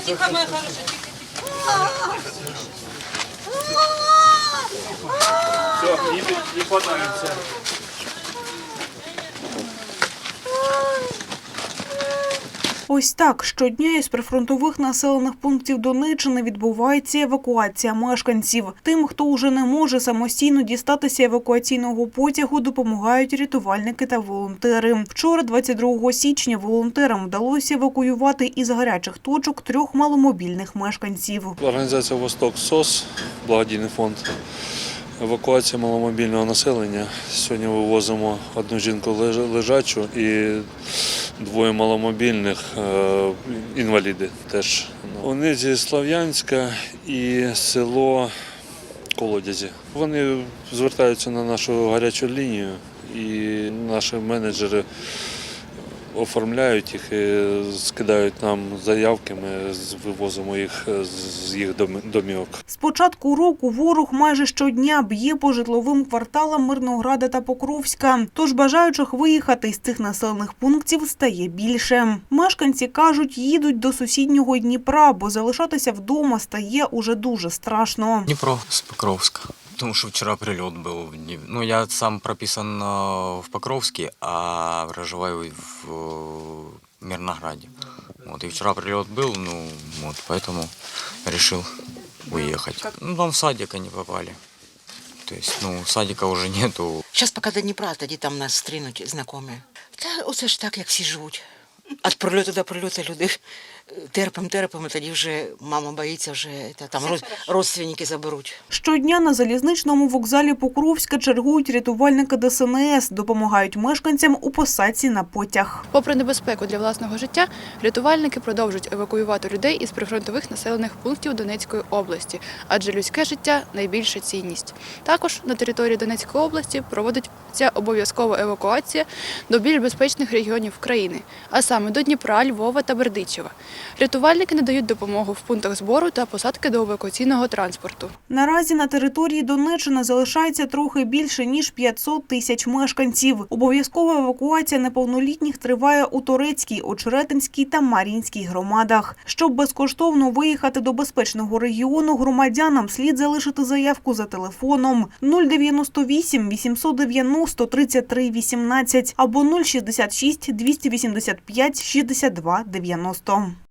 Тихо, тихо, моя хорошая, тихо, тихо. Все, не, не хватаемся. Ось так щодня із прифронтових населених пунктів Донеччини відбувається евакуація мешканців. Тим, хто уже не може самостійно дістатися евакуаційного потягу, допомагають рятувальники та волонтери. Вчора, 22 січня, волонтерам вдалося евакуювати із гарячих точок трьох маломобільних мешканців. Організація Восток СОС, благодійний фонд. Евакуація маломобільного населення. Сьогодні вивозимо одну жінку лежачу і двоє маломобільних е, інваліди теж. Вони зі Слов'янська і село Колодязі. Вони звертаються на нашу гарячу лінію і наші менеджери оформляють їх і скидають нам заявки. Ми з- вивозимо їх з- з їх домі- домівок. З початку року ворог майже щодня б'є по житловим кварталам Мирнограда та Покровська. Тож бажаючих виїхати з цих населених пунктів стає більше. Мешканці кажуть, їдуть до сусіднього Дніпра, бо залишатися вдома стає уже дуже страшно. Дніпро з Покровська. Тому що вчора прильот був. Ну, я сам прописан е, в Покровській, а проживаю в е, Мирнограді. Вот, и вчера прилет был, ну, вот, поэтому решил уехать. Ну, там в садик они попали. То есть, ну, садика уже нету. Зараз поки до Дніпра, тоді там нас стрінуть знайомі. Та оце ж так, як всі живуть. Від прильоту до прильоту люди терпимо, терпимо, тоді вже мама боїться, вже та, там роз- родственники заберуть. Щодня на залізничному вокзалі Покровська чергують рятувальники ДСНС, допомагають мешканцям у посадці на потяг. Попри небезпеку для власного життя, рятувальники продовжують евакуювати людей із прифронтових населених пунктів Донецької області, адже людське життя найбільша цінність. Також на території Донецької області проводиться обов'язкова евакуація до більш безпечних регіонів країни, а саме до Дніпра, Львова та Бердичева. Рятувальники надають допомогу в пунктах збору та посадки до евакуаційного транспорту. Наразі на території Донеччини залишається трохи більше ніж 500 тисяч мешканців. Обов'язкова евакуація неповнолітніх триває у Торецькій, Очеретинській та Мар'їнській громадах. Щоб безкоштовно виїхати до безпечного регіону, громадянам слід залишити заявку за телефоном 098 890 33 18 або 066 285 62 90.